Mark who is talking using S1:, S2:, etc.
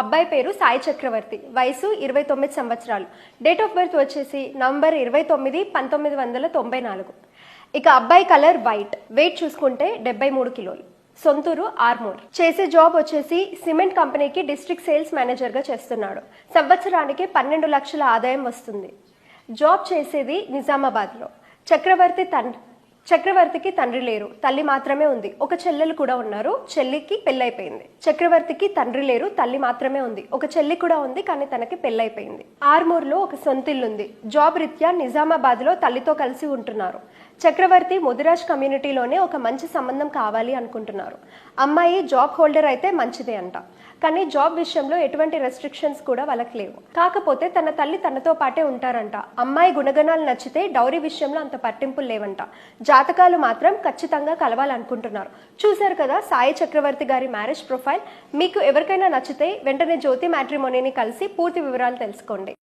S1: అబ్బాయి పేరు సాయి చక్రవర్తి. వయసు ఇరవై తొమ్మిది సంవత్సరాలు. డేట్ ఆఫ్ బర్త్ వచ్చేసి నవంబర్ ఇరవై తొమ్మిది పంతొమ్మిది వందల తొంభై నాలుగు. ఇక అబ్బాయి కలర్ వైట్ వెయిట్ చూసుకుంటే డెబ్బై మూడు కిలోలు. సొంతూరు ఆర్మూర్. చేసే జాబ్ వచ్చేసి సిమెంట్ కంపెనీకి డిస్ట్రిక్ట్ సేల్స్ మేనేజర్గా చేస్తున్నాడు. సంవత్సరానికి పన్నెండు లక్షల ఆదాయం వస్తుంది. జాబ్ చేసేది నిజామాబాద్లో. చక్రవర్తి తండ్రి చక్రవర్తికి తండ్రి లేరు తల్లి మాత్రమే ఉంది. ఒక చెల్లెలు కూడా ఉన్నారు చెల్లికి పెళ్ళైపోయింది. చక్రవర్తికి తండ్రి లేరు తల్లి మాత్రమే ఉంది. ఒక చెల్లి కూడా ఉంది కానీ తనకి పెళ్ళైపోయింది. ఆర్మూర్లో ఒక సొంతిల్లు ఉంది జాబ్ రీత్యా నిజామాబాద్లో తల్లితో కలిసి ఉంటున్నారు. చక్రవర్తి ముదిరాజ్ కమ్యూనిటీలోనే ఒక మంచి సంబంధం కావాలి అనుకుంటున్నారు. అమ్మాయి జాబ్ హోల్డర్ అయితే మంచిదే అంట. కానీ జాబ్ విషయంలో ఎటువంటి రెస్ట్రిక్షన్స్ కూడా వాళ్ళకి లేవు. కాకపోతే తన తల్లి తనతో పాటే ఉంటారంట. అమ్మాయి గుణగణాలు నచ్చితే డౌరీ విషయంలో అంత పట్టింపులు లేవంట. జాతకాలు మాత్రం ఖచ్చితంగా కలవాలనుకుంటున్నారు. చూశారు కదా సాయి చక్రవర్తి గారి మ్యారేజ్ ప్రొఫైల్ మీకు ఎవరికైనా నచ్చితే వెంటనే జ్యోతి మ్యాట్రిమోనీని కలిసి పూర్తి వివరాలు తెలుసుకోండి.